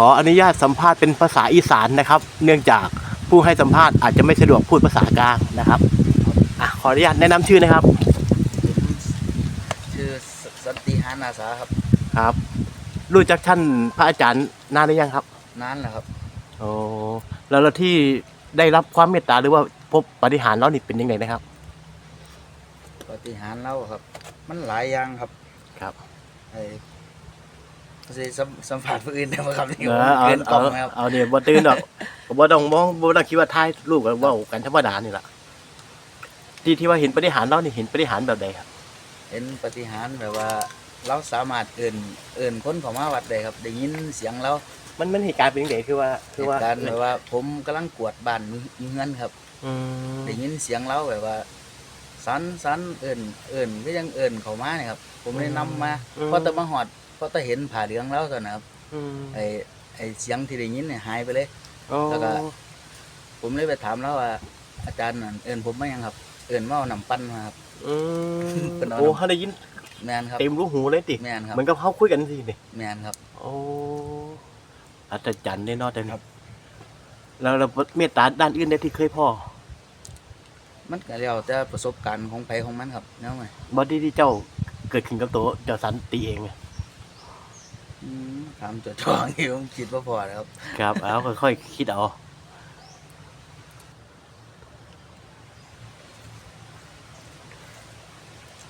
ขออนุญาตสัมภาษณ์เป็นภาษาอีสานนะครับ เนื่องจากผู้ให้สัมภาษณ์อาจจะไม่สะดวกพูดภาษากลางนะครับอะขออนุญาตแนะนำชื่อนะครับชื่อสสันติหานาสาครับครับ รู้จักท่านพระอาจารย์นานหรือยังครับนานแล้วครับโอ้แล้วแล้วที่ได้รับความเมตตาหรือว่าพบปฏิหารย์แล้วนี่เป็นยังไงนะครับ ปฏิหารย์เล่าครับ มันหลายอย่างครับครับ ไอ้ สิสัมสัมผัสผู้อื่นได้ไหมครับนี่เอผมอเอาเกินกล่เอาองไหมครับเอาเดี๋ยวบ่ตื่นดอกผมบ่ต้องมองบ่ต้องคิดว่าท้ายรูปกันเว่ากันธรรมดานี่ล่ะที่ที่ว่าเห็นปฏิหารย์แล้วนี่เห็นปฏิหารย์แบบใดครับ เห็นปฏิหารย์แบบว่า เราสามารถเอื่นเอื่นคนเข้ามาวัดได้ครับ ได้ยินเสียงเรามันมันเหตุการณ์เป็นยังไงคือว่าคืเหอว่าตุการณ์แบบว่า ผมกำลังกวาดบ้านอยู่อยู่เงินครับ อืมได้ยินเสียงเราแบบว่า สันสันเอื่นเอื่นก็ยังเอื่นเข้ามาเนี่ยครับ ผมเลยนำมาเพราะแต่มาหอด เพราะแต่เห็นผ่าเหลืองแล้วตอนนะครับอืมไอไอเสียงที่ได้ยินเนี่ยหายไปเลย โอ้แล้วก็ ผมเลยไปถามแล้วว่าอาจารย์นั่นเอินผมมายังครับ เอินมาเอาน้ำปั้นมาครับ อืมเป็นเอา โอ้เขาได้ยินแมนครับเต็มรูหูเลยติแมนครับเหมือนกับเขาคุยกันสิเนี่ยแมนครับ โอ้อัศจรรย์แน่นอนเลยครับแล้วเราเมตตาด้านอื่นได้ที่เคยพ่อมันก็แล้วแต่ประสบการณ์ของไผของมันครับเนาะไหมบอดี้ที่เจ้าเกิดขึ้นกับตัวเจ้าสันติเองเนี่ย อืมถามจ่อๆนี่ผมคิดว่าพอแล้วครับ ครับ เอาค่อยๆคิดเอา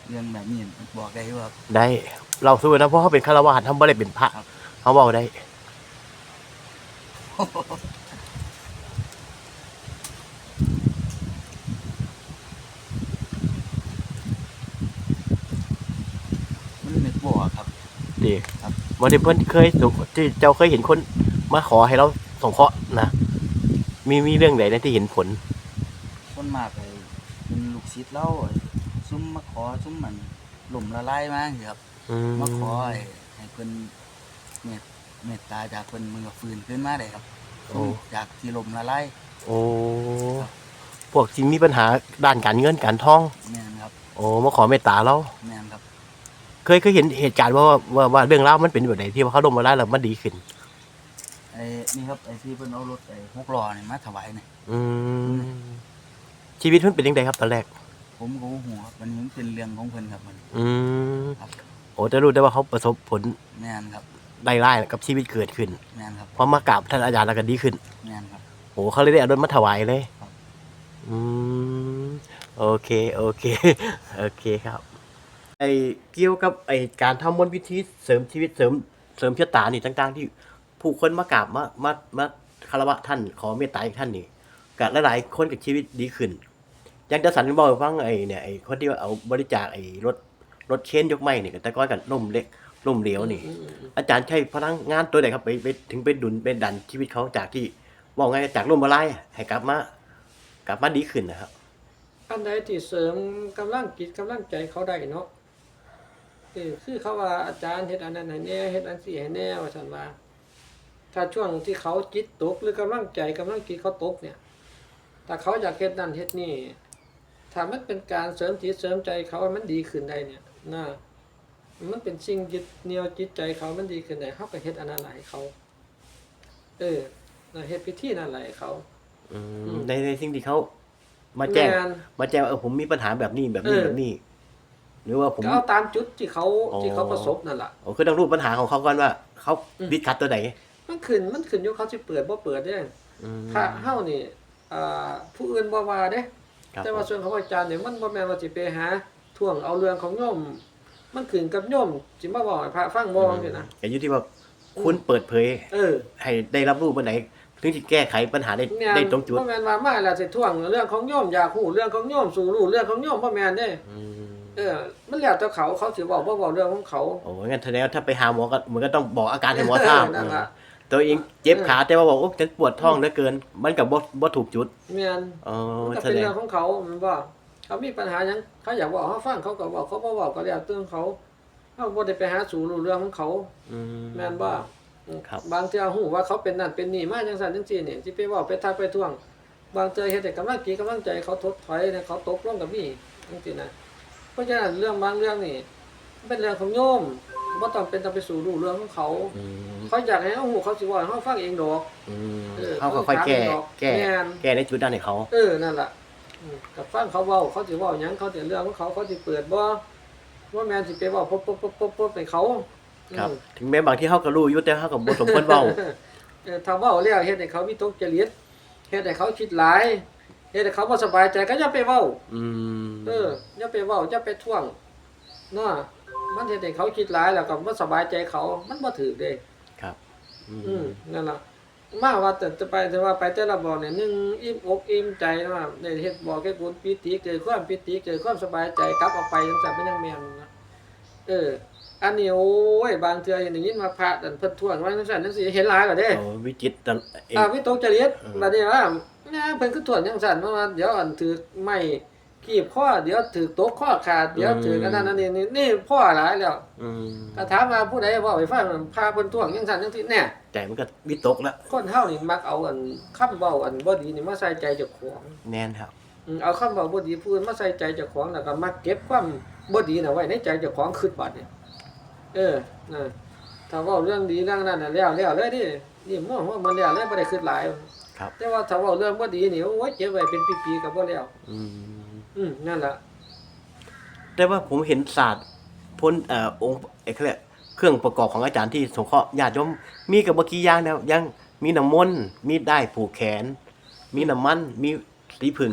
เรื่องแบบนี้บอกได้ว่า ได้ เราสู้นะเพราะเขาเป็นฆราวาสทำบ่ได้เป็นพระครับ เขาเบาได้ มันนึกบ่ออกครับ ดีครับ วันที่เพิ่นเคยส่งที่เจ้าเคยเห็นคนมาขอให้เราส่งเคราะห์นะ มีมีเรื่องไหนนะที่เห็นผล คนมากเลยเป็นลูกศิษย์เราไอ้ซุ่มมาขอซุ่มมันหล่มละลายมาสิครับอืมมาขอให้ให้เพิ่นเมตเมตตาจากเพิ่นมันก็ฟื้นขึ้นมาได้ครับโอ้จากที่ลมละลายโอ้พวกที่มีปัญหาด้านการเงินการทอง แม่นครับโอ้มาขอเมตตาเรา แม่นครับ เคยเคยเห็นเหตุการณ์ว่าว่าว่าเรื่องราวมันเป็นแบบไหนที่ว่าเขาลงมาได้แล้วมันดีขึ้น ไอ้นี่ครับไอ้ที่เพิ่นเอารถไอ้หกล้อนี่มาถวายนี่อืมชีวิตมันเป็นยังไงครับตอนแรก ผมก็บ่ฮู้ครับมันมันเป็นเรื่องของเพิ่นครับมันอืมครับโอ้จะรู้ได้ว่าเขาประสบผลแม่นครับได้ร้ายกับชีวิตเกิดขึ้นแม่นครับพอมากราบท่านอาจารย์แล้วก็ดีขึ้น แม่นครับ โอ้เขาเลยได้เอารถมาถวายเลย ครับ อืม โอเค โอเค โอเคครับ ไอเกี่ยวกับไอการทำมนต์วิธีเสริมชีวิตเสริมเสริมชะตานี่ต่างๆ ที่ผู้คนมากราบมามามาคารวะท่านขอเมตตาอีกท่านนี่กับหลายๆคนกับชีวิตดีขึ้นยังจะสันบอกฟังไอ้เนี่ยไอ้คนที่ว่าเอาบริจาคไอ้รถรถเคนยกไม้นี่ก็แต่ก้อนกันล่มเล็กล่มเหลวนี่ อาจารย์ใช้พลังงานตัวไหนครับไปไปถึงไปดุลไปดันชีวิตเขาจากที่บอกไงจากล่มละลายให้กลับมากลับมาดีขึ้นนะครับ อันใดที่เสริมกำลังจิตกำลังใจเขาได้เนาะ เออคือเขาว่าอาจารย์เฮ็ดอันนั้นให้แน่เฮ็ดอันสี่ให้แน่ว่าซั่นว่า ถ้าช่วงที่เขาจิตตกหรือกำลังใจกำลังจิตเขาตกเนี่ยถ้าเขาอยากเฮ็ดนั่นเฮ็ดนี่ถ้ามันเป็นการเสริมจิตเสริมใจเขาให้มันดีขึ้นได้เนี่ยนะมันเป็นสิ่งยึดเหนี่ยวจิตใจเขามันดีขึ้นได้เขาก็เฮ็ดอันนั้นหลให้เขา เออน่ะเฮ็ดพิธีนั่นหลให้เขาอืมอืมในในสิ่งที่เขา มาแจ้งม่นมาแจ้งว่าเออผมมีปัญหาแบบนี้แบบนี้เออแบบนี้ หรือว่าผม ก็เอาตามจุดที่เขาอ๋อ ที่เขาประสบนั่นแหละโอ้คือต้องรู้ปัญหาของเขาก่อนว่าเขาอืมดิดขัดตัวไหนมันขึ้นมันขึ้นอยู่เขาสิเปิดบ่เปิดเด้อืมถ้าเฮานี่อ่าผู้อื่นบ่ว่าเด้ ครับแต่ว่าส่วนของอาจารย์เนี่ยมันบ่แม่นว่าสิไปหาท่วงเอาเรื่องของโยมมันขึ้นกับโยมสิมาบอกให้พระฟังบ่จังซี่นะ แต่อยู่ที่ว่าคุณเปิดเผย เออให้ได้รับรู้ปัญไหนถึงที่แก้ไขปัญหาได้แม่นได้ตรงจุดบ่แม่นว่ามาแล้วสิท่วงเรื่องของโยมอยากฮู้เรื่องของโยมสู่รู้เรื่องของโยมบ่แม่นเด้ อืม เออ มันแล้วแต่เขาเขาสิเว้าบ่เว้าเรื่องของเขา โอ้งั้นแสดงว่าถ้าไปหาหมอก็เหมือนก็ต้องบอกอาการให้หมอทราบเออนั่นล่ะ ตัวเองเจ็บขาแต่ว่าบอกว่าฉันปวดท้องเหลือเกิน มันกับบ่บ่ถูกจุดแม่นอ๋อมันก็แสเป็นดงเรื่องของเขามันว่าเขามีปัญหาหยังเขาอยากบอกเขาฟังเขาก็บอกเขาบ่บอกก็แล้วแต่ของเขาเขาบ่ได้ไปหาสู่รู้เรื่องของเขา อืม แม่นบ่ครับ บางเทื่อฮู้ว่าเขาเป็นนั่นเป็นนี่มาจังซั่นจังซี่นี่สิไปเว้าไปทักไปท่วง บางเทื่อเฮ็ดให้กำลังกีกำลังใจเขาถดถอยเนี่ยเขาตกลงกับมีจังซี่นะเพ ราะฉะนั้นเรื่องบางเรื่องนี่มันเป็นเรื่องของโยมบ่ต้องเป็นต้องไปสู่รู้เรื่องของเขา อืมเขาอยากให้เฮาฮู้เขาสิเว่าให้เฮาฟังเองดอก อืมเออเขาก็ค่อยแก้เขาถามดอกแก้ แม่น แก้ในจุดนั้นให้เขา เออนั่นล่ะอืมกับฟังเขาเว้าเขาสิเว้าหยังเขาสิเรื่องของเขาเขาสิเปิดบ่ว่าแม่นสิไปเว้าปุ๊บปุ๊บปุ๊บปุ๊บปุ๊บให้เขาครับ อืมถึงแม้บางที่เขาก็รู้อยู่แต่เขาก็บ่สมควรเว้า เออถ้าเว้าแล้วเฮ็ดให้เขามีตกจริตเฮ็ดให้เขาคิดหลาย เฮ็ดให้เขาบ่สบายใจก็อย่าไปเว้า อืมเอออย่าไปเว้าอย่าไปท่วงเนาะมันเฮ็ดให้เขาคิดหลายแล้วก็บ่สบายใจเขา มันบ่ถูกเด้ ครับ อือืมมนั่นล่ะมาว่าแต่จะไปแต่ว่าไปแต่ละบ่อเนี่ยหนึงอิ่มอกอิ่มใจว่าได้เฮ็ดบ่อแก่บุญปิติเกิดความปิติเกิดความสบายใจกลับออกไปจังซั่นเป็นจังแม่นนะเออ อันนี้โอ้ยบางเทื่อเห็นได้ยินมาพระนั่นเพิ่นท่วงว่าจังซั่นจังซี่เห็นหลายก็เด้โอ้วิจิตรตนเอง อ่าวิตกจริตเออ บัดนี้ว่าเนี่ยเพิ่นคือท่วงจังซั่นเพราะว่าเดี๋ยวอันถือไม้คีบข้อเดี๋ยวถือตกข้อขาดเดี๋ยวถืออันนั้นอันนี้นี่นี่พ่อหลายแล้วอืมถ้าถามว่าผู้ใดเว้าให้ฟังพาเพิ่นท่วงจังซั่นจังซี่แน่แต่มันก็วิตกแล้วคนเฮานี่มักเอาอันคำเว้าอันบ่ดีนี่มาใส่ใจเจ้าของแน่นครับอืมเอาคำเว้าบ่ดีพูดมาใส่ใจเจ้าของแล้วก็มักเก็บความบ่ดีน่ะไว้ในใจเจ้าของคิดบัดเนี่ยเออนะถ้าเว้าเรื่องดีเรื่องนั้นน่ะแล้วแล้วเลยดินี่มั่วหัวมันแล้วเลยบ่ได้คิดหลาย ครับแต่ว่าถ้าเว้าเรื่องบ่ดีนี่โอ้ยเก็บไว้เป็นปีๆก็บ่แล้ว อืมอืมนั่นล่ะแต่ว่าผมเห็นศาสตร์พ้นเอ่อองค์เอกเขาเรียกเครื่องประกอบของอาจารย์ที่สงเคราะห์ญาติโยมมีกับบกี่อย่างแล้วยังมีน้ำมนต์มีได้ายผูกแขน มีน้ำมันมีสีผึ่ง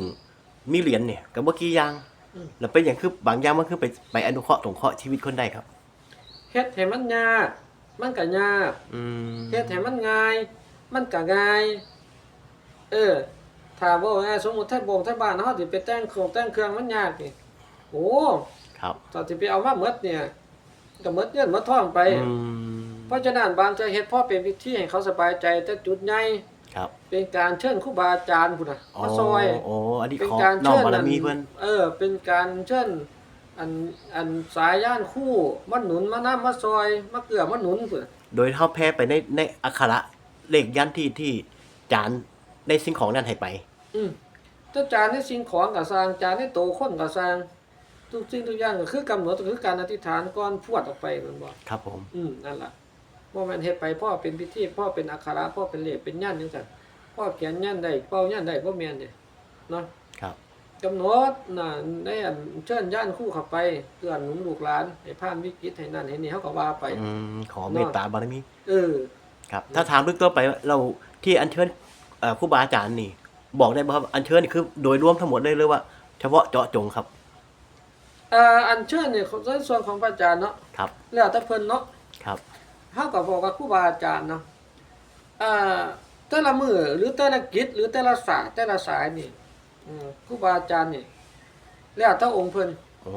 มีเหรียญเนี่ยกับบกี่อย่างอืมแล้วเป็นอย่างคือบางอย่างมันคือไปไปอนุเคราะห์สงเคราะห์ชีวิตคนได้ครับ เฮ็ดให้มันยากมันก็ยากอืมเฮ็ดให้มันง่าย มันก็ง่าย เออถ้าบ่ง่ายสมมุติถ้าบ่งถ้าบ้านเฮาสิไปแต่งโครงแต่งเครื่องมันยากนี่โอ้ครับถ้าสิไปเอามาหมดเนี่ยก็หมดเงินหมดทองไป อืมเพราะฉะนั้นบางจะเฮ็ดพ่อเป็นพิธีให้เขาสบายใจแต่จุดใหญ่ครับเป็นการเชิญครูบาอาจารย์พุ่นน่ะมาซอย โอ้อันนี้เป็นขอการน้อมเชิญบารอันมีเพิ่น เออ เป็นการเชิญอันอันสายย่านคู่มาหนุนมานํมาซอยมาเกือมาหนุนพุ่นน่ะโดยเท่าแพ้ไปในในอักขระเลขยันที่ที่จาน ในสิ่งของนั้นให้ไปอืมถ้าจานในสิ่งของก็สร้างจานในโตคนก็สร้าง ทุกสิ่งทุกอย่างก็คือกำหนดก็คือการอธิษฐานก่อนพวดออกไปแมันบ่ครับผม อืมนั่นล่ะบ่แม่นเฮ็ดไปพ่อเป็นพิธีพ่อเป็นอักขระพ่อเป็นเลขเป็นยันจังซั่นพ่อเขียนยันได้เป่ายันได้บ่แม่นเด้เนาะครับ กำหนดน่ะในอันเชิญยันคู่เข้าไปเกื้อหนุนลูกหลานให้ผ่านวิกฤตให้นั่นให้นี่เฮาก็ว่าไป อืมขอเมตตาบารมี เออ ครับ ถ้าถามลึกตัวไปเราที่อัญเชิญเอ่อ ครูบาอาจารย์นี่ บอกได้ไหมครับอัญเชิญนี่คือโดยรวมทั้งหมดเลยหรือว่า เฉพาะเจาะจงครับเอ่ออันเชิญเนี่ยในส่วนของพระอาจารย์เนาะครับ แล้วแต่เพิ่นเนาะครับเฮาก็บอกว่าครูบาอาจารย์เนาะอ่าแต่ละมือหรือแต่ละกิจหรือแต่ละศาสตร์แต่ละสายนี่อืมครูบาอาจารย์นี่แล้วแต่องค์เพิ่นโอ้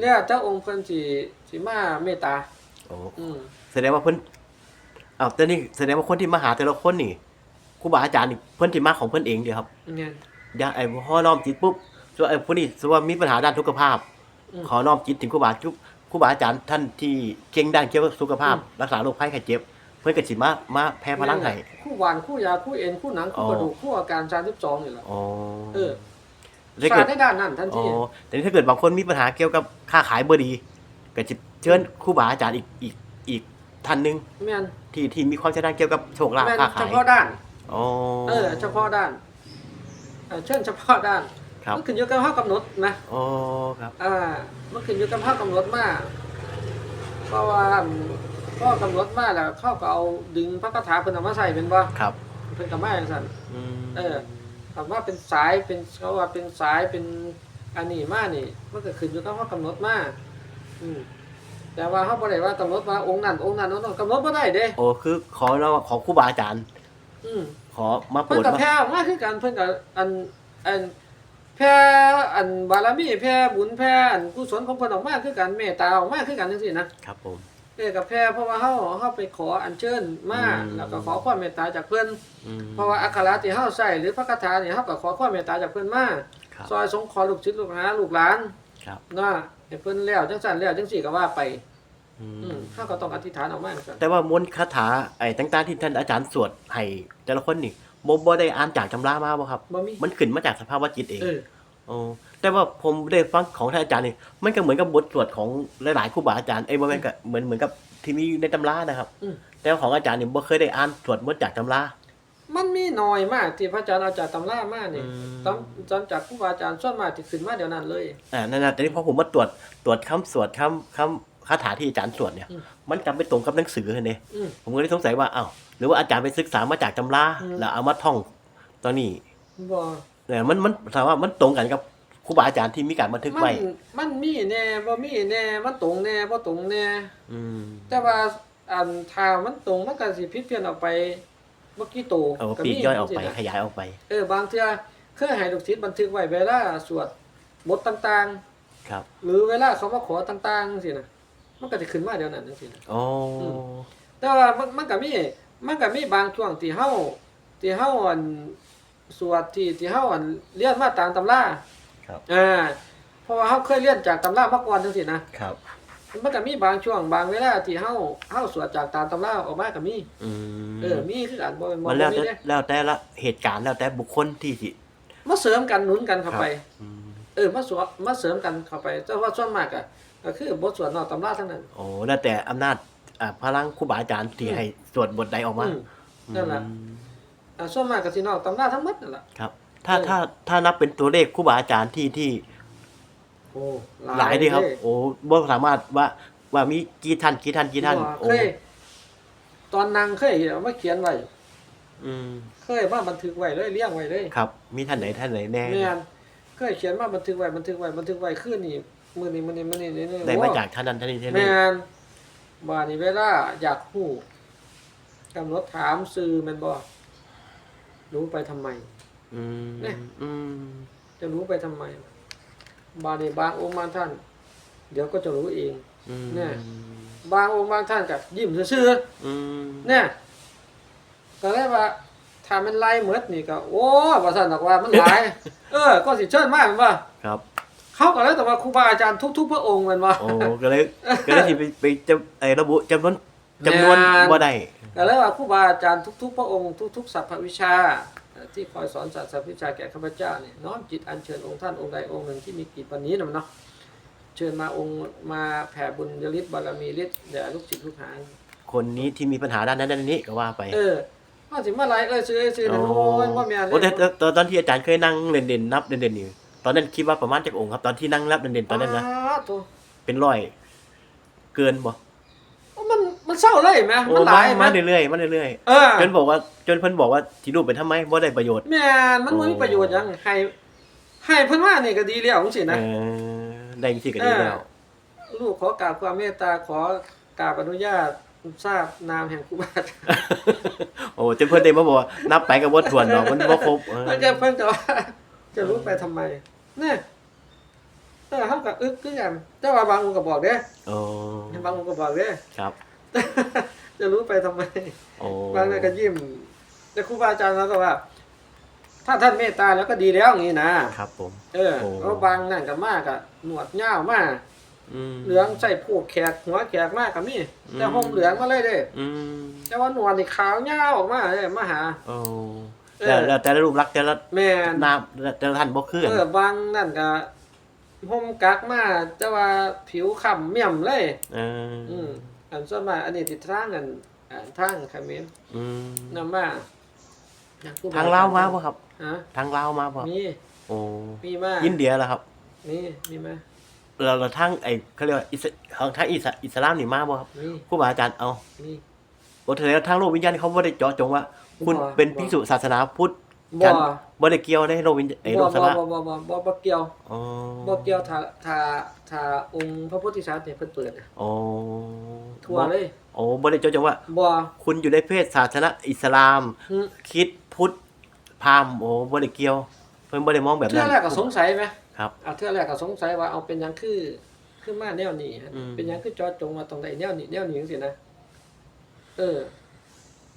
แล้วแต่องค์เพิ่นสิสิมาเมตตาโอ้อืมแสดงว่าเพิ่นอ้าวแต่นี่แสดงว่าคนที่มาหาแต่ละคนนี่ ครูบาอาจารย์นี่เพิ่นที่มาของเพิ่นเองเดียวครับเนี่ย อย่าไอ้พ่อน้อมจิตปุ๊บส่วนไอ้ผู้นี้สมมุติว่ามีปัญหาด้านสุขภาพ อืมขอน้อมจิตถึงครูบาจุครูบาอาจารย์ท่านที่เก่งด้านเกี่ยวกับสุขภาพ อืม รักษาโรคภัยไข้เจ็บ เพิ่นก็สิมามาแพ้พลังให้ คู่หวานคู่ยาคู่เอ็นคู่หนังคู่กระดูกคู่อาการ32นี่แหละอ๋อเออถ้าศาเกิสดตร์ในด้านนั้นทันอ๋อทีแต่นี่ถ้าเกิดบางคนมีปัญหาเกี่ยวกับค้าขายบ่ดีก็จะเชิญครูบาอาจารย์อีกอีกอีกท่านหนึงแม่นที่ที่มีความชำนาญเกี่ยวกับโชคลาภแม่นค้าเฉขายพาะด้าน อ๋อเออเฉพาะด้านเออเชิญเฉพาะด้านครับมันขึ้นอยู่กับเฮากำหนดนะอ๋อครับอ่ามันขึ้นอยู่กับเฮากำหนดมาเพราะว่าพ่อกำหนดมาแล้วเขาก็เอาดึงพระคาถาเพิ่นเอามาใส่เป็นบ่ครับเพิ่นก็มาจังซั่นอืมเออคำว่าเป็นสายเป็นเขาว่าเป็นสายเป็นอันนี้มานี่มันก็ขึ้นอยู่กับเฮากำหนดมาอืมแต่ว่าเฮาบ่ได้ว่ากำหนดว่าองค์นั้นองค์นั้นองค์นั้นกำหนดบ่ได้เด้โอ้คือขอเราขอครูบาอาจารย์ อืมขอมาโปรเพิ่นดก็มาแพ้ออกมาคือกันเพิ่นก็อันอันแพ้อันบารมีแพ้บุญแพ้อันกุศลของเพิ่นออกมาคือกันเมตตาออกมาคือกันจังซี่นะครับผม เออกับแพ้เพราะว่าเฮาเฮาไปขออัญเชิญมาอืม แล้วก็ขอความเมตตาจากเพิ่นอืมเพราะว่าอักขระที่เฮาใช้หรือพระคาถานี่เฮาก็ขอความเมตตาจากเพิ่นมาครับซอยสงเคราะห์ลูกศิษย์ลูกหาลูกหลานครับนะให้เพิ่นแล้วจังซั่นแล้วจังซี่ก็ว่าไป อือืมมเฮาก็ต้องอธิษฐานออกมาจังซั่นแต่ว่ามนต์คาถาไอ้ต่างๆที่ท่านอาจารย์สวดให้แต่ละคนนี่บ่บ่ได้อ่านจากตำรามาบ่ครับ บ่มีมันขึ้นมาจากสภาวะจิตเองเออโอ้แต่ว่าผมได้ฟังของท่านอาจารย์นี่มันก็เหมือนกับบทสวดของหลายๆครูบาอาจารย์ไอ้ยบ่แม่นก็เหมือนเหมือนกับที่มีในตำรานะครับ อืมแต่ของอาจารย์นี่บ่เคยได้อ่านสวดมนต์จากตำรามันมีน้อยมากที่พระอาจารย์เอาจากตำรามานี่อืมตำตำจากครูบาอาจารย์ส่วนมากที่ขึ้นมาเดี๋ยวนั้นเลย อ่านั่นน่ะแต่นี่พอผมมาตรวจตรวจคำสวดคำคำ คาถาที่อาจารย์สวดเนี่ยอืมมันกลับไปตรงกับหนังสือเนี่ยอืม ผมก็เลยสงสัยว่าอ้าวหรือว่าอาจารย์ไปศึกษามาจากตำราอืม แล้วเอามาท่องตอนนี้บ่ เนี่ยมันมันถามว่ามันตรงกันกับครูบาอาจารย์ที่มีการบันทึกมันไว้มันมีแน่บ่มีแน่มันตรงแน่บ่ตรงแน่อืม แต่ว่าอันถ้ามันตรงมันก็สิผิดเพี้ยนออกไปบ่กี่โตเอาปีกย่อยออกไปจังซี่นะขยายออกไปเออบางเทื่อเคยให้ลูกศิษย์บันทึกไว้เวลาสวดบทต่างครับ ๆ หรือเวลาเขามาขอต่างๆจังซี่นะ มันก็สิขึ้นมาเดี๋ยวนั้นจังซี่นะโอ้อืมแต่ว่ามันมันก็มีมันก็มีบางช่วงที่เฮาที่เฮาอันสวดที่ที่เฮาอันเรียนมาตามตำราครับอ่าเพราะว่าเฮาเคยเรียนจากตำรามาก่อนจังซี่นะครับ มันก็มีบางช่วงบางเวลาที่เฮาเฮาสวดจากตามตำราออกมาก็มีอืมเออมีคือกันบ่แม่นบ่มันแล้วมีแต่เด้แล้วแต่ละเหตุการณ์แล้วแต่บุคคลที่สิมาเสริมกันหนุนกันเข้าไป อืมเออมาสวดมาเสริมกันเข้าไปแต่ว่าส่วนมากอะ ก็คือบทสวดนอกตำราทั้งนั้นโอ้แล้วแต่อำนาจอ่าพลังครูบาอาจารย์ที่อืมให้สวดบทใดออกมาอืมนั่นล่ะอืมอ่าส่วนมากก็สินอกตำราทั้งหมดนั่นล่ะครับ ถ้าเออ ถ้าถ้านับเป็นตัวเลขครูบาอาจารย์ที่ที่โอ้หลายดีครับเด้โอ้บ่สามารถว่าว่ามีกี่ท่านกี่ท่านกี่ท่านบ่โอ้เคยตอนนางเคยเอามาเขียนไว้อืมเคยมาบันทึกไว้เลยเลี้ยงไว้เลย ครับ มีท่านไหนท่านไหนแน่ แม่นเคยเขียนมาบันทึกไว้บันทึกไว้บันทึกไว้คืนนี้ มื้อนี้มื้อนี้มื้อนี้นี่นี่ได้มาโอ้จากท่านนั้นท่านนี้ท่านนี้แม่นบ่านี่เวลาอยากฮู้กำหนดถามสื่อแม่นบ่รู้ไปทำไม อืมเนี่ย อืมจะรู้ไปทำไม บางในบางองค์บางท่าน เดี๋ยวก็จะรู้เอง อืมเนี่ย บางองค์บางท่านก็ยิ้มซื่ออืมๆเนี่ยก็เลยว่าถ้ามันไล่เหมือดนี่ก็ โอ้ว่าซั่นดอกว่ามันหลาย เออ ก็สิเชิญมากแม่นว่าครับ เขาก็แล้วแต่ว่าครูบาอาจารย์ทุก ๆ พระองค์แมันว่าโอ้ก็เลยก็เลยสิไปไปจะไอ้ระบุจำนวนจำนวนแม่นบ่ได้ก็เลยว่าครูบาอาจารย์ทุก ๆ พระองค์ทุกๆสรรพวิชาเอ่อที่คอยสอนศาสตร์วิชาแก่ข้าพเจ้าเนี่ยน้อมจิตอัญเชิญองค์ท่านองค์ใดองค์หนึ่งที่มีกิจวันนี้นะมันเนาะเชิญมาองค์มาแผ่บุญยฤทธิ์บารมีฤทธิ์แด่ลูกศิษย์ลูกหาคนนี้ที่มีปัญหาด้านนั้นด้านนี้ก็ว่าไป เออว่าสิมาไลเอ้ยซื้อเอ้ยซื้อนั่นโอ้ยบ่แม่นเลโอ้แต่ยแต่แต่ตอนที่อาจารย์เคยนั่งเด่นๆนับเด่นๆอยู่ ตอนนั้นคิดว่าประมาณจักองค์ครับ ตอนที่นั่งนับเด่นๆตอนนั้นนะอ้าวโถ่เป็นร้อย เกินบ่มันมันเศร้าเลยแหมโอ้มันหมาลายแหมมาเรื่อยๆมาเรื่อยเออๆจนบอกว่าจนเพิ่นบอกว่าสิรูปเป็นทำไมบ่ได้ประโยชน์ แม่นมันบ่มีประโยชน์หยังให้ให้เพิ่นว่านี่ก็ดีแล้วจังซี่นะ เออได้จังซี่ก็ดีแล้ว ลูกขอกราบความเมตตาขอกราบอนุญาตทราบนามแห่งครูบาอาจารย์โอ้จนเพิ่นได้มาบอกว่านับไปก็บ่ถ้วนดอกมันบ่ครบเออเพิ่นจะเพิ่นจะว่าจะรู้ไปทำไม เนี่ยเออเขากับอึกคือกันแต่ว่าบางองค์ก็บอกเด้โอ้บางองค์ก็บอกเด้ครับ จะรู้ไปทำไม โอ้บางเลยก็ยิ้มแต่ครูบาอาจารย์เราก็ว่า ถ้าท่านเมตตาแล้วก็ดีแล้วอย่างนี้นะครับผม เออโอ้ แล้วบางนั่นก็มากอะหนวดยาวมากอืม เหลืองใส่ผูกแขกหัวแขกมากกับมีอืมแต่ห่มเหลืองมาเลยเด้ อืมแต่ว่าหนวดนี่ขาวยาวออกมาเลยมาหา โอ้เออ แล้วแล้วแต่ละรูปลักษณ์แต่ละแม่นหน้าแต่ละท่านบ่คือกันเออบางนั่นก็ห่มกักมาแต่ว่าผิวขำเมี่ยมเลย เอออืมอันส่วนมากอันนี้ติดทางกันอ่าทางเขมรอืมนำมาผู้ทางลาวมาบ่ครับ ฮะทางลาวมาบ่มีโอ้มีมาอินเดียล่ะครับมีมีมาเราเราทางไอ้เขาเรียกว่าอิสของทางอิสอิสลามนี่มาบ่ครับมีครูบาอาจารย์เอามีโอ้แสดงว่าทางโลกวิญญาณเขาบ่ได้เจาะจงว่า คุณบ่เป็นบ่ภิกษุศาสนาพุทธบ่กันบ่ได้เกี่ยวในโลกวิญญาณไอ้โลบ่กสบ่ลาบ่บ่บ่บ่บ่เกี่ยวอ๋อบ่เกี่ยวถ้าถ้าถ้าองค์พระโพธิสัตว์เนี่ยเพิ่นเปิดน่ะอ๋อทั่วเลยโอ้บ่ได้เจาะจงว่า บ่คุณอยู่ในเพศศาสนาอิสลาม หึคริดพุทธพราหมณ์โอ้บ่ได้เกี่ยว เพิ่นบ่ได้มองแบบเทื่นั้อน แรกก็สงสัยไหมครับอะเทื่อแรกก็สงสัยว่าเอาเป็นหยังคือคือมาแนวนี้ฮะอืม เป็นหยังคือเจอจงมาตรงใดแนวนี้แนวนี้จังซี่นะเออ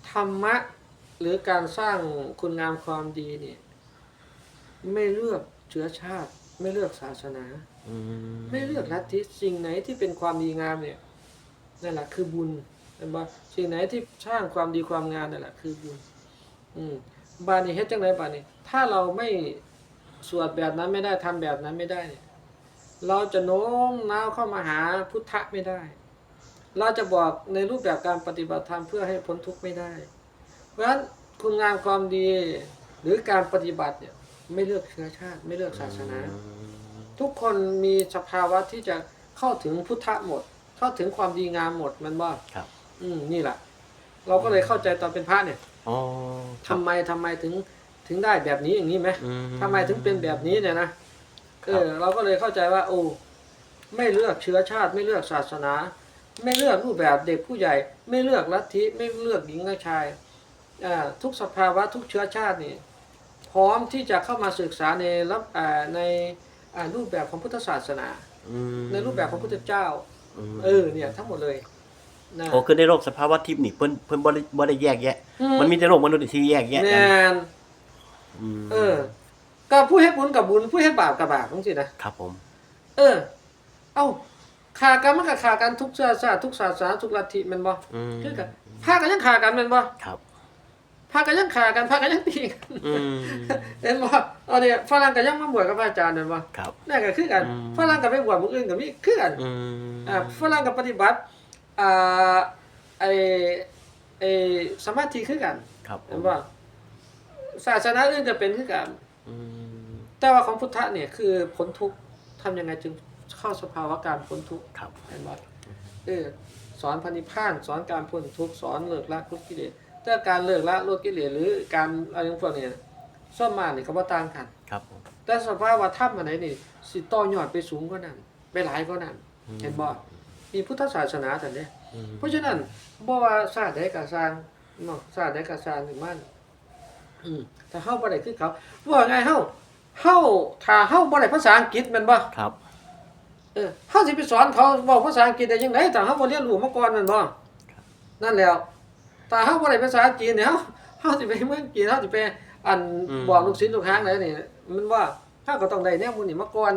ธรรมะ หรือการสร้างคุณงามความดีเนี่ย ไม่เลือกเชื้อชาติ ไม่เลือกศาสนา อืมไม่เลือกลัทธิสิ่งไหนที่เป็นความดีงามเนี่ยนั่นแหละคือบุญเห็นบ่สิ่งไหนที่สร้างความดีความงามนั่นแหละคือบุญ อืมบานนี้เฮ็ดจังไดบานนี้ถ้าเราไม่สวดแบบนั้นไม่ได้ทำแบบนั้นไม่ได้เนี่ย เราจะโน้มน้าวเข้ามาหาพุทธะไม่ได้ เราจะบอกในรูปแบบการปฏิบัติธรรมเพื่อให้พ้นทุกข์ไม่ได้ เพราะฉะนั้นคุณงามความดีหรือการปฏิบัติเนี่ยไม่เลือกเชื้อชาติ ไม่เลือกศาสนา ทุกคนมีสภาวะที่จะเข้าถึงพุทธะหมด เข้าถึงความดีงามหมดมันว่าครับ อืมนี่แหละเราก็เลยเข้าใจตอนเป็นพระเนี่ยอ๋อทำไมทำไมถึงถึงได้แบบนี้อย่างนี้ไหมอืทำไมถึงเป็นแบบนี้เนี่ยนะเออเราก็เลยเข้าใจว่า โอ้ไม่เลือกเชื้อชาติ ไม่เลือกศาสนา ไม่เลือกรูปแบบเด็กผู้ใหญ่ ไม่เลือกลัทธิไม่เลือกหญิงและชายอ่า ทุกสภาวะทุกเชื้อชาตินี่พร้อมที่จะเข้ามาศึกษาในรับอ่าในอ่ารูปแบบของพุทธศาสนาอืมในรูปแบบของพุทธเจ้ามเออเนี่ยทั้งหมดเลยนะโอ้คือในโลกสภาวะทิพย์นี่เพิ่นเพิ่นบ่ได้บ่ได้แยกแยะ มันมีแต่โลกมนุษย์ที่แยกแยะแมกันนอืมเออก็ผู้ให้บุญกับบุญผู้ให้บาปกับบาปทั้งสิ้นนะครับผม เออ เอ้าขากันมันก็ขากันทุกศาสนาทุกศาสนาทุกลัทธิแมันบ่อืมคือกันพากันยังขากันแมันบ่ครับ พากันยังขากันพากันยังตีกันอืม เห็นบ่เอาเนี่ยฝรั่งก็ยังมาบวชกับพระอาจารย์แม่นบ่ครับ นั่นก็คือกันอืม ฝรั่งก็ไปบวชหมู่อื่นก็มีคือกันอืมอ่าฝรั่งก็ปฏิบัติอ่าไอ้ไอ้สมาธิคือกันครับผเห็มนบ่ศาสนาอื่นก็เป็นคือกัน อืมแต่ว่าของพุทธะเนี่ยคือพ้นทุกข์ทำยังไงจึงเข้าสภาวะการพ้นทุกข์ครับ เห็นไหมเออสอนพันิพพานสอนการพ้นทุกข์สอนเลิกละทุกกิเลส แต่การเลิกละลดกิเลสหรือการอะไรพวกเนี้ส่วนมากนี่ก็บ่ต่างกัน ครับผมแต่สภาวะธรรมอันไหนนี่สิต่อยอดไปสูงกว่านั้น ไปหลายกว่านั้น เห็นบ่มีพุทธศาสนาแต่เนี่ยอืมเพราะฉะนั้นบ่ว่าชาติใดก็สร้างเนาะชาติใดก็สร้างถึงมันอืมถ้าเฮาบ่ได้คือเขาว่าไงเฮาเฮาถ้าเฮาบ่ได้ภาษาอังกฤษแม่นบ่ ครับ เออเฮาสิไปสอนเขาเว้าภาษาอังกฤษได้จังไดถ้าเฮาบ่เรียนรู้มาก่อนแม่นบ่นั่นแหล้ว ถ้าเฮาบ่ได้ภาษาจีนเนี่ยเฮาเฮาสิไปเมืองจีนเฮาสิไปอันบอกลูกศิษย์ลูกหางได้นี่มันว่าเฮาก็ต้องได้แนวมูลนี่มาก่อน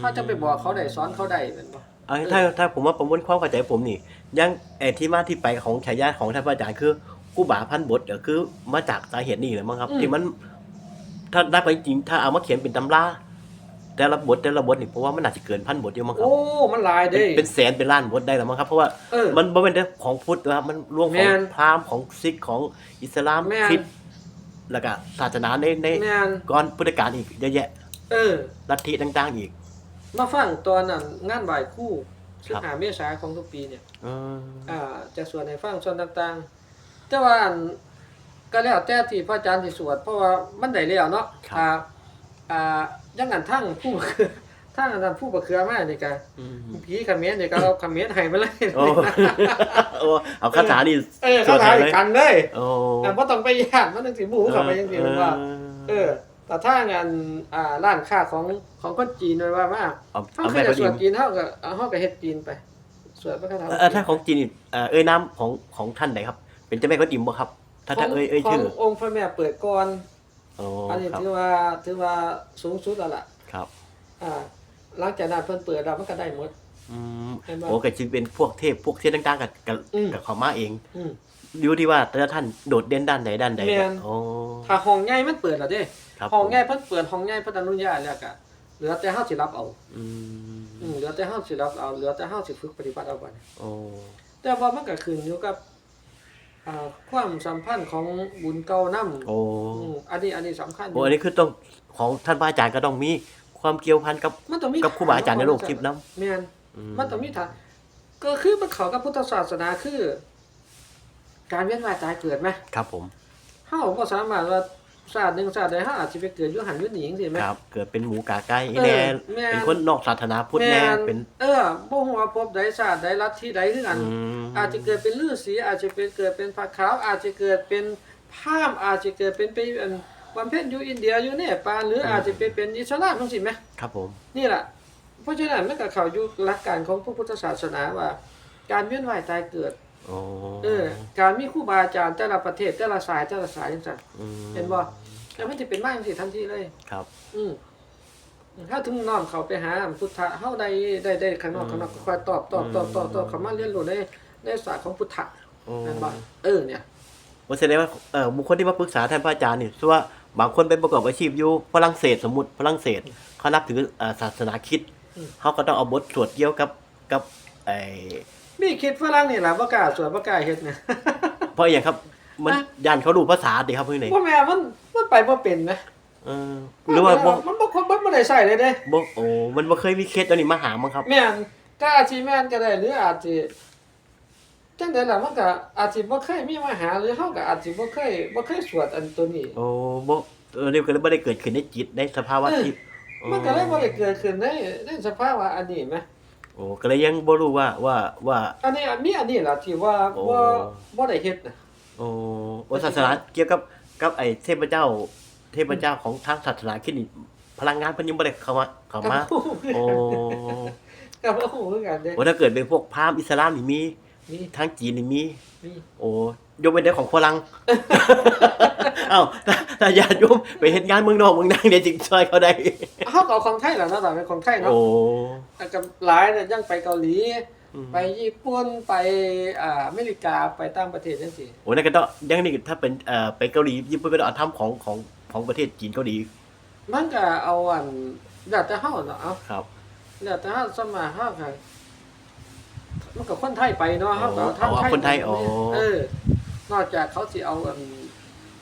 เฮาจะไปบอกเขาได้สอนเขาได้แม่นบ่ เอาถ้าถ้าผมว่าประมวลความเข้าใจผมนี่ยังไอ้ที่มาที่ไปของฉายาของท่านพระอาจารย์คือกู้บาพันบทเดี๋ยวคือมาจากสาเหตุนี้เลยมั้งครับที่มัน ถ้าได้ไปจริงถ้าเอามาเขียนเป็นตำรา แต่ละบทแต่ละบทนี่เพราะว่ามันอาจจะเกินพันบทอยู่มั้งครับ โอ้ มันหลายเป็นเด้ เป็นแสนเป็นล้านบทได้แล้วมั้งครับ เพราะว่าเออมันบ่เป็นแต่ของพุทธนะครับมันรวมของแม่นพราหมณ์ของซิกของอิสลามแม่น คริสต์แล้วก็ศาสนาในในแม่นก่อนพุทธกาลอีกเยอะแยะเออ ลัทธิต่างๆอีก มาฟังตอนนั้นงานบ่ายคู่ครับ15เมษายนของทุกปีเนี่ยอืมอ่าจะสวดให้ฟังส่วนต่างๆ แต่ว่าอันก็แล้วแต่ที่พระอาจารย์สิสวดเพราะว่ามันได้แล้วเนาะอ่า อ่ายังงั้นทั้งผู้ทั้งอันนั้นผู้บ่เคือมานี่ก็อืมผีเขมรนี่ก็เอาเขมรให้มาเลยโอ้โอ้เอาคาถานี่เออเขาถ่ายกันเลยโอ้อ่าบ่ต้องไปยากมันจังสิหมู่เข้าไปจังซี่มันว่าเออ แต่ถ้างานอ่าร้านค้าของของคนจีนไว้ว่ามาเอาเฮาเอาเคแม่ยก็จะสดีวดจีนเฮาก็เฮาก็เฮ็ดจีนไป สวดพระคาถาเออถ้าของจีนนี่เอ่อเอ้ยน้ำของของท่านไหนครับ เป็นเจ้าแม่ก็ดิมบ่ครับ ถ้าถ้าเอ้ยเอ้ยขอชื่งอองค์พระแม่เปิดก่อน โอ้อันนี้ครับถือว่าถือว่าสูงสุดแล้วล่ะครับอ่าหลังจากนั้นเพิ่นเปิดแล้วมันก็ได้หมด อืมเห็นบ่โอ้ก็จะเป็นพวกเทพพวกเทพต่างๆกับกับอืม กับเขามาเองอืม อยู่ที่ว่าแต่ละท่านโดดเด่นด้านไหนด้านใดแม่น โอ้ถ้าห้องใหญ่มันเปิดแล้วเด้ครับห้องผมใหญ่เพิ่นเปิดห้องใหญ่เพิ่นอนุญาตแล้วก็เหลือแต่เฮาสิรับเอาอืมอืมเหลือแต่เฮาสิรับเอาเหลือแต่เฮาสิฝึกปฏิบัติเอาบัดนี้โอ้แต่ว่ามันก็ขึ้นอยู่กับ อ่าความสัมพันธ์ของบุญเก่านำโอ้อืมอันนี้อันนี้สำคัญยู่โอ้อันนี้คือต้องของท่านพระอาจารย์ก็ต้องมีความเกี่ยวพันกับ มันต้องมีกับครูบาอาจารย์ในโลกทิพย์นำ แม่น อืมันต้องมีฐานก็คือมันเข้ากับพุทธศาสนาคือ การเวียนว่ายตายเกิดไหมครับผม เฮาบ่สามารถว่า ศาสตร์หนึ่งศาสตร์ใดเฮาอาจสิไปเกิดอยู่หันอยู่หนีจังซี่แหม ครับ เกิดเป็นหมูกาไก่เออแน่แม่น เป็นคนนอกศาสนาพุทธแน่ม่เป็นเออบ่ฮู้ว่าภพใดศาสตร์ใดลัทธิใดคือกัน อืมอาจจะเกิดเป็นฤาษีอาจจะเป็นเกิดเป็นพระขาวอาจจะเกิดเป็นพราหมณ์อาจจะเกิดเป็นไปอันวันเพ็ญอยู่อินเดียอยู่เนปาลหรืออาจจะเป็นเป็นอิสลามจังซี่แหมครับผม นี่แหละเพราะฉะนั้นมันก็เข้าอยู่หลักการของพระพุทธศาสนาว่า การเวียนว่ายตายเกิด โอ้เออ การมีครูบาอาจารย์แต่ละประเทศแต่ละสายแต่ละสายจังซั่นมเห็นบ่แล้วมันสิเป็นมาจังซี่ทันทีเลย ครับอืมถ้าถึงน้อมเขาไปหาพุทธะเฮาได้ได้ได้ข้างนอกข้างนอกก็ค่อยตอบตอบตอบตอบตอบเข้ามาเรียนรู้ในในศาสตร์ของพุทธะโอ้นั่นบ่เออเนี่ยว่าแสดงว่าเออบุคคลที่มาปรึกษาท่านพระอาจารย์นี่คือว่าบางคนเป็นประกอบอาชีพอยู่ฝรั่งเศสสมมุติฝรั่งเศสเขานับถือเอ่อศาสนาคริดอืม เขาก็ต้องเอาบทสวดเกี่ยวกับกับไอ้ มีคิดฝรั่งนี่ล่ะบ่กล้าสวดบ่กล้าเฮ็ดเนี่ย เพราะอย่างครับ มันอะยันเขาดูภาษาดิครับเพื่อนไหนบ่แม่มันมันไปบ่เป็นนะเออหรือว่าบ่มันบ่คนบ่ได้ใช้เลยเด้ บ่โอ้มันบ่เคยมีเคสตัวนี้มาหามั้งครับ แม่นก็อาจสิแม่นก็ได้หรืออาจสิจังได๋ล่ะมันก็อาจสิบ่เคยมีมาหาหรือเฮาก็อาจสิบ่เคยบ่เคยสวดอันตัวนี้ โอ้บ่เออเดี๋ยวก็เลยบ่ได้เกิดขึ้นในจิตในสภาวะเออ ที่มันก็เลยบ่ได้เกิดขึ้นในในสภาวะอันนี้แหม โอ้ก็เลยยังบ่รู้ว่าว่าว่า อันนี้มีอันนี้ล่ะที่ว่าโอ้บ่บ่ได้เฮ็ดนะโอ้โอ้ศาสนาเกี่ยวกับกับไอ้เทพเจ้า เทพเจ้าของทางศาสนาคริดนี่พลังงานเพิ่นยังบ่ได้เข้ามาเข้ามาก็บ่ฮู้คือโอ้ก็บ่ฮู้คือกันเด้โอ้ถ้าเกิดเป็นพวกพราหมณ์อิสลามนี่มี มีทางจีนนี่มีมี โอ้ ยกเว้นแต่ของฝรั่งเอ้าถ้าถ้าญาติโยมไปเฮ็ดงานเมืองนอกเมืองนาเนี่ยจึงช่วยเขาได้เฮาก็เอาของไทยล่ะเนาะแต่เป็นของไทยเนาะโอ้แล้วก็หลายเนี่ยยังไปเกาหลี อืมไปญี่ปุ่นไปอ่าอเมริกาไปต่างประเทศจังซี่โอ้นั่นก็ต้องยังนี่ถ้าเป็นเอ่อไปเกาหลีญี่ปุ่นก็ต้องเอาทำของของของประเทศจีนเกาหลีมันก็เอาอันแล้วแต่เฮาเนาะเอาครับ แล้วแต่เฮาสมาเฮาก็มันก็คนไทยไปเนาะเฮาก็เอาเอาเอาทำคนไทยอ๋อ เออ นอกจากเขาสิเอาอัน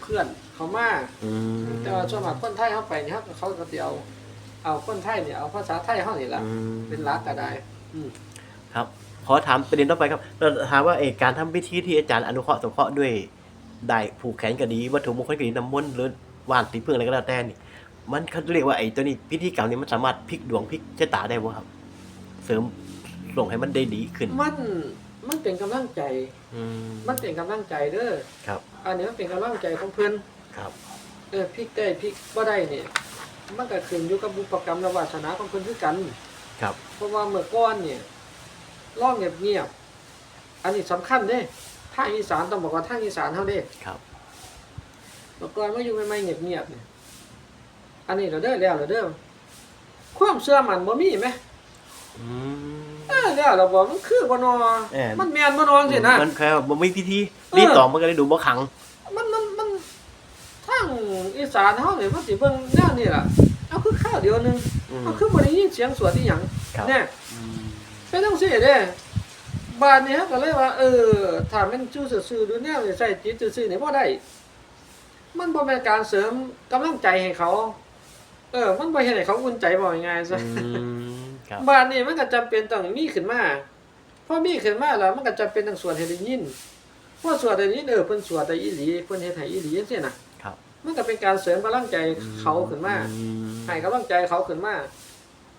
เพื่อนเขามาอืมแต่ว่าส่วนมากคนไทยเฮาไปนี่เฮาก็เขาก็สิเอาเอาคนไทยเนี่ยเอาภาษาไทยเฮานี่ล่ะอืมเป็นหลักก็ได้ อืม ครับ ขอถามประเด็นต่อไปครับเราถามว่าเออการทำพิธีที่อาจารย์อนุเคราะห์สงเคราะห์ด้วยได้ผูกแขนก็ดีวัตถุมงคลก็ดีน้ำมนต์หรือว่านตีพึ่งอะไรก็แล้วแต่นี่ มันเขาเรียกว่าไอ้ตัวนี้พิธีกรรมนี้มันสามารถพลิกดวงพลิกชะตาได้บ่ครับ เสริมส่งให้มันได้ดีขึ้น มัน มันเป็นกำลังใจ อืมมันเป็นกำลังใจเด้อครับ อันนี้มันเป็นกำลังใจของเพิ่นครับ เออพลิกได้พลิกบ่ได้เนี่ยมันก็ขึ้นอยู่กับบุพกรรมและวาสนาของเพิ่นคือกัน ครับ เพราะว่าเมื่อก่อนเนี่ยร้องเงียบๆอันนี้สำคัญเด้ทางอีสานต้องบอกว่าทางอีสานเฮาเด้ครับ เมื่อก่อนมาอยู่ใหม่ๆเงียบๆเนี่ยอันนี้เราเด้อแล้วเราเด้อความเชื่อมันบ่มีไหม อืม เออแล้วเราบอกมันคือบ่นอเออ มันแม่นบ่นอจังซี่นะ มันแค่ว่ามันไม่พิธีเออ รีต่อมันก็เลยดูบ่ขัง มันมันมันทางอีสานเฮาเนี่ยมันสิเบิ่งแนวนี้ล่ะเอาคือข้าวเดียวหนึงอืม เอาคือบ่ได้ยินเสียงสวดอีหยังครับเนี่ยอืมเป็นจังซี่เด้บ้านนี้เขาก็เลยว่า เออถ้ามันจู้ซื่อๆดูแนวนี่ใส่จิตซื่อๆนี่บ่ได้ มันบ่แม่นการเสริมกำลังใจให้เขา เออ มันบ่เฮ็ดให้เขาอุ่นใจบ่ง่ายๆซะ อืม ครับบ้านนี้มันก็จำเป็นต้องมีขึ้นมาพอมีขึ้นมาแล้วมันก็จำเป็นต้องสวดให้ได้ยินพอสวดได้ยินเออเพิ่นสวดได้อีหลีเพิ่นเฮ็ดให้อีหลีจังซี่น่ะครับ มันก็เป็นการเสริมกำลังใจเขาขึ้นมาอืมให้กำลังใจเขาขึ้นมา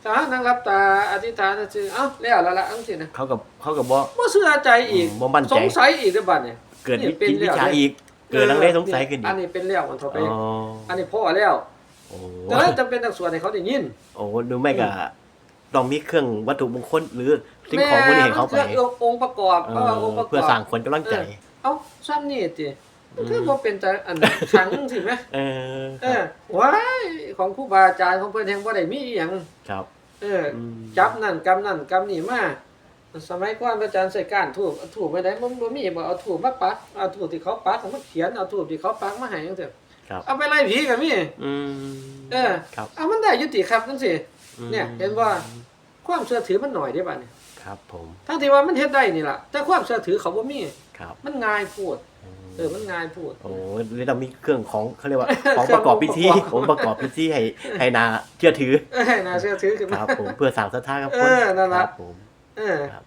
ถ้านั่งรับตาอธิษฐานซื่อๆเอ้าแล้วละละจังซี่นะเขากับเขากับบ่ บ่เชื่อใจอีกบ่มั่นใจ สงสัยอีกเด้อบัดเนี่ย เกิดนี่วิเป็นจิตแล้วิวชาอีก เกิดลังเลสงสัยขึ้นอีอักนนี้เป็นแล้วมันเถอะไป อ๋ออันนี้พอแล้ว โอ้แต่แล้วจำเป็นต้องสวดให้เขาได้ยิน โอ้ดูไม่ก็ ต้องมีเครื่องวัตถุมงคลหรือสิ่งของพวกนี้ให้เขาไปแม่มันคือองค์ประกอบเอเพราะว่าองค์ประกอบอเพื่อสร้างคนกำลังใจ เอ้าซ้ำนี่ติมันคืออืมบ่เป็นแต่อันขังสิแม่เออเออว้ายของครูบาอาจารย์ของเพิ่นแห่งบ่ได้มีอีหยังครับ เอออม จับนั่นกำนั่นกำนี่มาสมัยก่อนพระอาจารย์ใส่ก้านทูบเอาทูบไปได้มันบ่มีบ่เอาทูบมาปักเอาทูบที่เขาปักเอามาเขียนเอาทูบที่เขาปักมาให้จังซี่ครับ เอาไปไล่ผีก็มี อืมเออ ครับ เอามันได้ยุติครับจังซี่อืม เนี่ยเห็นว่าความเชื่อถือมันหน่อยได้บัดนี้ครับ ผมทั้งที่ว่ามันเฮ็ดได้นี่ล่ะแต่ความเชื่อถือเขาบ่มีครับ มันง่ายพูดเออมันง่ายพูดโอ้เลยต้องมีเครื่องของเขาเรียกว่าของเครื่ปองระกอบพิธีอุปกรณ์ของประกอบพิธีให้ให้นาเชื่อถือเออน่าเชื่อถือขึ้นคมารับผมเพื่อสั่งศรัทธากับคนเออนั่นล่ะครับผมเออครับ